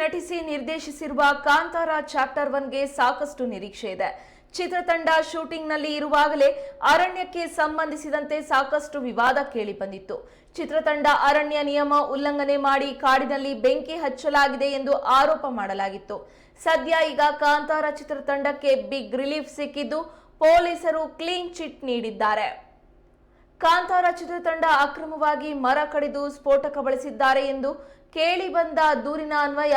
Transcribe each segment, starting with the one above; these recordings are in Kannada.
ನಟಿಸಿ ನಿರ್ದೇಶಿಸಿರುವ ಕಾಂತಾರ ಚಾಪ್ಟರ್ ಒನ್ಗೆ ಸಾಕಷ್ಟು ನಿರೀಕ್ಷೆ ಇದೆ. ಚಿತ್ರತಂಡ ಶೂಟಿಂಗ್ನಲ್ಲಿ ಇರುವಾಗಲೇ ಅರಣ್ಯಕ್ಕೆ ಸಂಬಂಧಿಸಿದಂತೆ ಸಾಕಷ್ಟು ವಿವಾದ ಕೇಳಿಬಂದಿತ್ತು. ಚಿತ್ರತಂಡ ಅರಣ್ಯ ನಿಯಮ ಉಲ್ಲಂಘನೆ ಮಾಡಿ ಕಾಡಿನಲ್ಲಿ ಬೆಂಕಿ ಹಚ್ಚಲಾಗಿದೆ ಎಂದು ಆರೋಪ ಮಾಡಲಾಗಿತ್ತು. ಸದ್ಯ ಈಗ ಕಾಂತಾರ ಚಿತ್ರತಂಡಕ್ಕೆ ಬಿಗ್ ರಿಲೀಫ್ ಸಿಕ್ಕಿದ್ದು ಪೊಲೀಸರು ಕ್ಲೀನ್ ಚಿಟ್ ನೀಡಿದ್ದಾರೆ. ಕಾಂತಾರ ಚಿತ್ರತಂಡ ಅಕ್ರಮವಾಗಿ ಮರ ಕಡಿದು ಸ್ಫೋಟಕ ಬಳಸಿದ್ದಾರೆ ಎಂದು ಕೇಳಿ ಬಂದ ದೂರಿನ ಅನ್ವಯ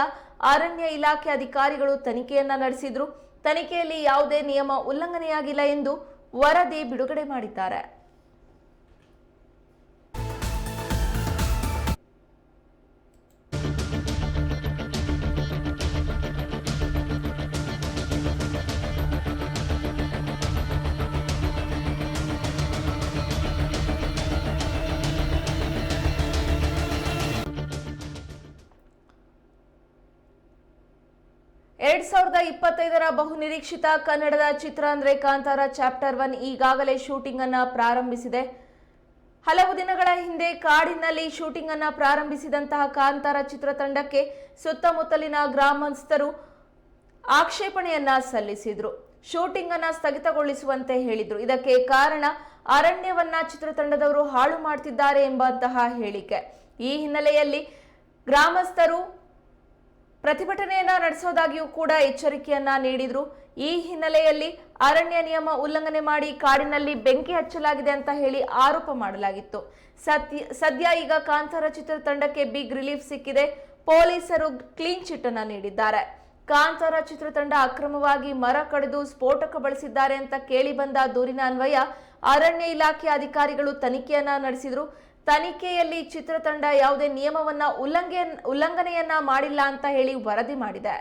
ಅರಣ್ಯ ಇಲಾಖೆ ಅಧಿಕಾರಿಗಳು ತನಿಖೆಯನ್ನ ನಡೆಸಿದ್ರು. ತನಿಖೆಯಲ್ಲಿ ಯಾವುದೇ ನಿಯಮ ಉಲ್ಲಂಘನೆಯಾಗಿಲ್ಲ ಎಂದು ವರದಿ ಬಿಡುಗಡೆ ಮಾಡಿದ್ದಾರೆ. ಎರಡ್ ಸಾವಿರದ ಇಪ್ಪತ್ತೈದರ ಬಹುನಿರೀಕ್ಷಿತ ಕನ್ನಡದ ಚಿತ್ರ ಅಂದ್ರೆ ಕಾಂತಾರ ಚಾಪ್ಟರ್ ಒನ್ ಈಗಾಗಲೇ ಶೂಟಿಂಗ್ ಅನ್ನ ಪ್ರಾರಂಭಿಸಿದೆ. ಹಲವು ದಿನಗಳ ಹಿಂದೆ ಕಾಡಿನಲ್ಲಿ ಶೂಟಿಂಗ್ ಅನ್ನ ಪ್ರಾರಂಭಿಸಿದಂತಹ ಕಾಂತಾರ ಚಿತ್ರತಂಡಕ್ಕೆ ಸುತ್ತಮುತ್ತಲಿನ ಗ್ರಾಮಸ್ಥರು ಆಕ್ಷೇಪಣೆಯನ್ನ ಸಲ್ಲಿಸಿದ್ರು. ಶೂಟಿಂಗ್ ಅನ್ನ ಸ್ಥಗಿತಗೊಳಿಸುವಂತೆ ಹೇಳಿದ್ರು. ಇದಕ್ಕೆ ಕಾರಣ ಅರಣ್ಯವನ್ನ ಚಿತ್ರತಂಡದವರು ಹಾಳು ಮಾಡ್ತಿದ್ದಾರೆ ಎಂಬಂತಹ ಹೇಳಿಕೆ. ಈ ಹಿನ್ನೆಲೆಯಲ್ಲಿ ಗ್ರಾಮಸ್ಥರು ಪ್ರತಿಭಟನೆಯನ್ನ ನಡೆಸೋದಾಗಿಯೂ ಕೂಡ ಎಚ್ಚರಿಕೆಯನ್ನ ನೀಡಿದ್ರು. ಈ ಹಿನ್ನೆಲೆಯಲ್ಲಿ ಅರಣ್ಯ ನಿಯಮ ಉಲ್ಲಂಘನೆ ಮಾಡಿ ಕಾಡಿನಲ್ಲಿ ಬೆಂಕಿ ಹಚ್ಚಲಾಗಿದೆ ಅಂತ ಹೇಳಿ ಆರೋಪ ಮಾಡಲಾಗಿತ್ತು. ಸದ್ಯ ಸದ್ಯ ಈಗ ಕಾಂತಾರ ಚಿತ್ರತಂಡಕ್ಕೆ ಬಿಗ್ ರಿಲೀಫ್ ಸಿಕ್ಕಿದೆ. ಪೊಲೀಸರು ಕ್ಲೀನ್ ಚಿಟ್ ಅನ್ನ ನೀಡಿದ್ದಾರೆ. ಕಾಂತಾರ ಚಿತ್ರತಂಡ ಅಕ್ರಮವಾಗಿ ಮರ ಕಡಿದು ಸ್ಫೋಟಕ ಬಳಸಿದ್ದಾರೆ ಅಂತ ಕೇಳಿ ಬಂದ ದೂರಿನ ಅನ್ವಯ ಅರಣ್ಯ ಇಲಾಖೆ ಅಧಿಕಾರಿಗಳು ತನಿಖೆಯನ್ನ ನಡೆಸಿದ್ರು. ತನಿಖೆಯಲ್ಲಿ ಚಿತ್ರತಂಡ ಯಾವುದೇ ನಿಯಮವನ್ನ ಉಲ್ಲಂಘನೆ ಉಲ್ಲಂಘನೆಯನ್ನ ಮಾಡಿಲ್ಲ ಅಂತ ಹೇಳಿ ವರದಿ ಮಾಡಿದೆ.